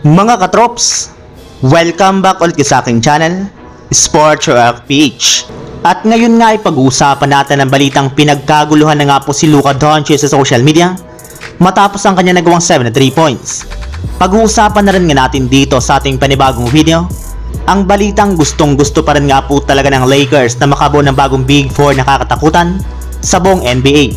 Mga katrops, welcome back ulit sa aking channel, Sports Rock PH. At ngayon nga ay pag-uusapan natin ang balitang pinagkaguluhan na nga po si Luka Doncic sa social media matapos ang kanya nagawang 7 na 3 points. Pag-uusapan na rin nga natin dito sa ating panibagong video ang balitang gustong gusto pa rin nga po talaga ng Lakers na makabuo ng bagong Big 4 na kakatakutan sa buong NBA.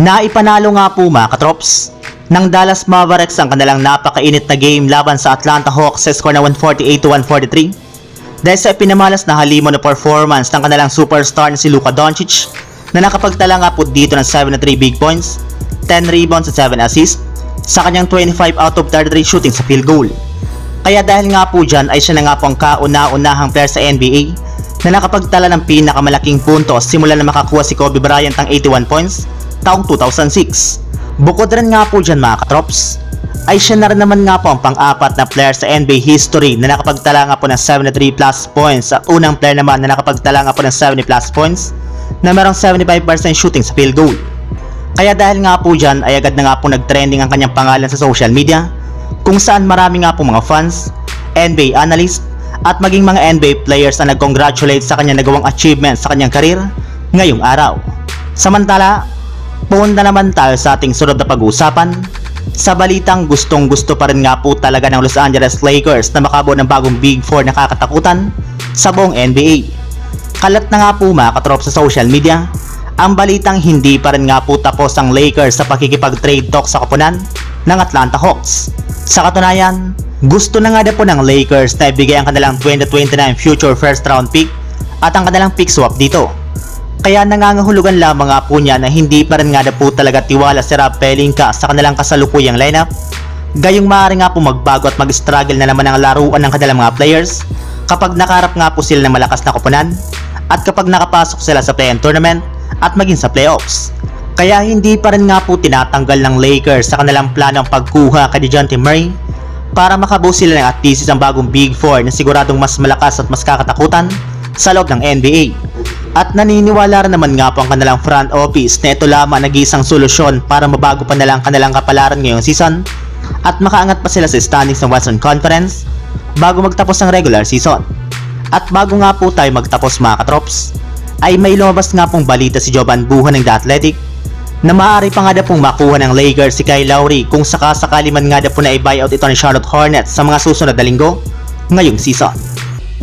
Naipanalo nga po mga katrops ng Dallas Mavericks ang kanilang napakainit na game laban sa Atlanta Hawks sa score na 148 to 143 dahil sa pinamalas na halimon na performance ng kanilang superstar na si Luka Doncic na nakapagtala nga po dito ng 7 na 3 big points, 10 rebounds at 7 assists sa kanyang 25 out of 33 shooting sa field goal. Kaya dahil nga po dyan ay siya na nga po ang kauna-unahang player sa NBA na nakapagtala ng pinakamalaking puntos simula na makakuha si Kobe Bryant ng 81 points taong 2006. Bukod rin nga po dyan mga katrops, ay siya na rin naman nga po ang pang-apat na player sa NBA history na nakapagtala nga po ng 73 plus points at unang player naman na nakapagtala nga po ng 70 plus points na merong 75% shooting sa field goal. Kaya dahil nga po dyan ay agad na nga po nag-trending ang kanyang pangalan sa social media kung saan marami nga po mga fans, NBA analyst at maging mga NBA players na nag-congratulate sa kanyang nagawang achievement sa kanyang karir ngayong araw. Samantala, punta naman tayo sa ating sunod na pag-uusapan sa balitang gustong gusto pa rin nga po talaga ng Los Angeles Lakers na makabuo ng bagong Big 4 na kakatakutan sa buong NBA. Kalat na nga po mga katrop sa social media ang balitang hindi pa rin nga po tapos ang Lakers sa pakikipag-trade talk sa koponan ng Atlanta Hawks. Sa katunayan, gusto na nga na po ng Lakers na ibigay ang kanilang 2029 future first round pick at ang kanilang pick swap dito. Kaya nangangahulugan lamang nga po niya na hindi pa rin nga na po talaga tiwala si Rob Pelinka sa kanilang kasalukuyang lineup. Gayong maaari nga po magbago at mag-struggle na naman ang laruan ng kanilang mga players kapag nakaharap nga po sila ng malakas na koponan at kapag nakapasok sila sa play-in tournament at maging sa playoffs. Kaya hindi pa rin nga po tinatanggal ng Lakers sa kanilang planong pagkuha kay DeJounte Murray para makabuo sila ng at least isang bagong Big 4 na siguradong mas malakas at mas kakatakutan sa loob ng NBA. At naniniwala rin naman nga po ang kanilang front office na ito lamang nag-iisang solusyon para mabago pa nila ang kanilang kapalaran ngayong season at makaangat pa sila sa standings ng Western Conference bago magtapos ang regular season. At bago nga po tayo magtapos mga katrops, ay may lumabas nga pong balita si Jovan Buhan ng The Athletic na maaari pa nga na pong makuha ng Lakers si Kyle Lowry kung sakasakali man nga na po na i-buyout ito ng Charlotte Hornets sa mga susunod na linggo ngayong season.